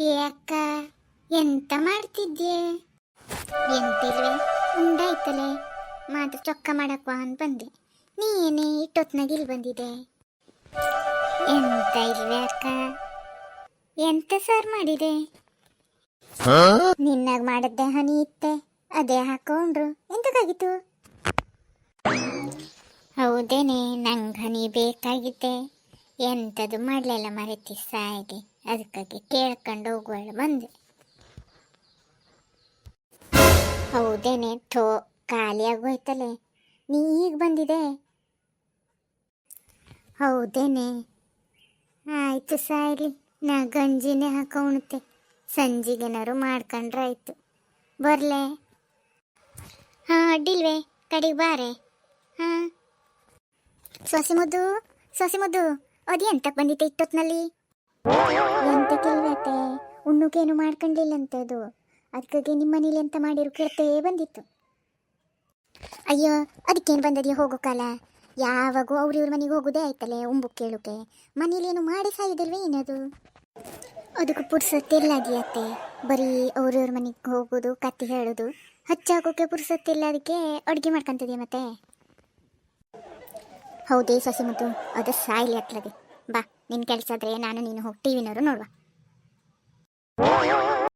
ಏ ಅಕ್ಕ ಎಂತ ಮಾಡ್ತಿದ್ಯೆ? ಎಂತಿಲ್ವೇ? ಉಂಡಾಯ್ತಲೆ? ಮಾತ್ರ ಚೊಕ್ಕ ಮಾಡಕ್ವಾ ಅಂತ ಬಂದೆ. ನೀನೇ ಇಟ್ಟೊತ್ನಾಗ ಇಲ್ಲಿ ಬಂದಿದೆ. ಎಂತ ಇಲ್ವೇ ಅಕ್ಕ? ಎಂತ ಸರ್ ಮಾಡಿದೆ? ನಿನ್ನಾಗ ಮಾಡದ್ದೆ ಹನಿ ಇತ್ತೆ. ಅದೇ ಹಾಕೊಂಡ್ರು. ಎಂತಕ್ಕಾಗಿತ್ತು? ಹೌದೇನೆ, ನಂಗೆ ಹನಿ ಬೇಕಾಗಿದ್ದೆ. ಎಂಥದ್ದು ಮಾಡಲಿಲ್ಲ ಮರೆತಿ ಸಾಯಿಗೆ. ಅದಕ್ಕಾಗಿ ಕೇಳ್ಕೊಂಡು ಹೋಗುವಳು ಬಂದೆ. ಹೌದೇನೆ ಥೋ ಖಾಲಿ ಆಗೋಯ್ತಲೆ. ನೀ ಈಗ ಬಂದಿದೆ? ಹೌದೇನೆ. ಆಯಿತು ಸಾರಿ ನಾ ಗಂಜಿನೇ ಹಾಕೋಣತೆ ಉಣ್ತೆ ಸಂಜಿಗೇನಾರು ಮಾಡ್ಕೊಂಡ್ರೆ ಆಯಿತು. ಬರ್ಲೆ. ಹಾಂ, ಅಡ್ಡಿಲ್ವೇ, ಕಡೆಗೆ ಬಾರೆ. ಹಾಂ. ಸೊಸೆ ಮುದ್ದು ಸೊಸೆ ಮುದ್ದು ಅದು ಎಂತಕ್ಕೆ ಬಂದಿತ್ತೆ ಇಷ್ಟೊತ್ನಲ್ಲಿ ಎಂತಕ್ಕಿಲ್ವತ್ತೆ ಉಣ್ಣುಕೇನು ಮಾಡ್ಕೊಂಡಿಲ್ಲ ಅಂತದು ಅದಕ್ಕಾಗಿ ನಿಮ್ಮ ಮನೇಲಿ ಎಂತ ಮಾಡಿರು ಕೇಳ್ತೇ ಬಂದಿತ್ತು. ಅಯ್ಯೋ ಅದಕ್ಕೇನು ಬಂದದೆಯೋ ಹೋಗೋ ಕಾಲ. ಯಾವಾಗೂ ಅವ್ರ ಇವ್ರ ಮನೆಗೆ ಹೋಗೋದೇ ಆಯ್ತಲ್ಲೇ ಉಂಬು ಕೇಳುಕೆ. ಮನೇಲೇನು ಮಾಡಿ ಸಾಯಿದಲ್ವೇ ಏನದು? ಅದಕ್ಕೆ ಪುರ್ಸತ್ತಿಲ್ಲದಿಯತ್ತೆ ಬರೀ ಅವ್ರವ್ರ ಮನೆಗೆ ಹೋಗೋದು ಕತ್ತಿ ಹೇಳೋದು, ಹಚ್ಚಾಕೋಕೆ ಪುರ್ಸತ್ತಿಲ್ಲ ಅದಕ್ಕೆ ಅಡುಗೆ ಮಾಡ್ಕೊಂತಿದ್ಯಾ ಮತ್ತೆ? ಹೌದೇ ಸಸಿ ಮತ್ತು ಅದು ಸಾಯಿಲಿ ಅತ್ಲಗೆ ಬಾ ನಿನ್ನ ಕೆಲಸ ಆದರೆ ನಾನು ನೀನು ಹೋಗಿ ಟಿ ವಿನವರು ನೋಡುವ.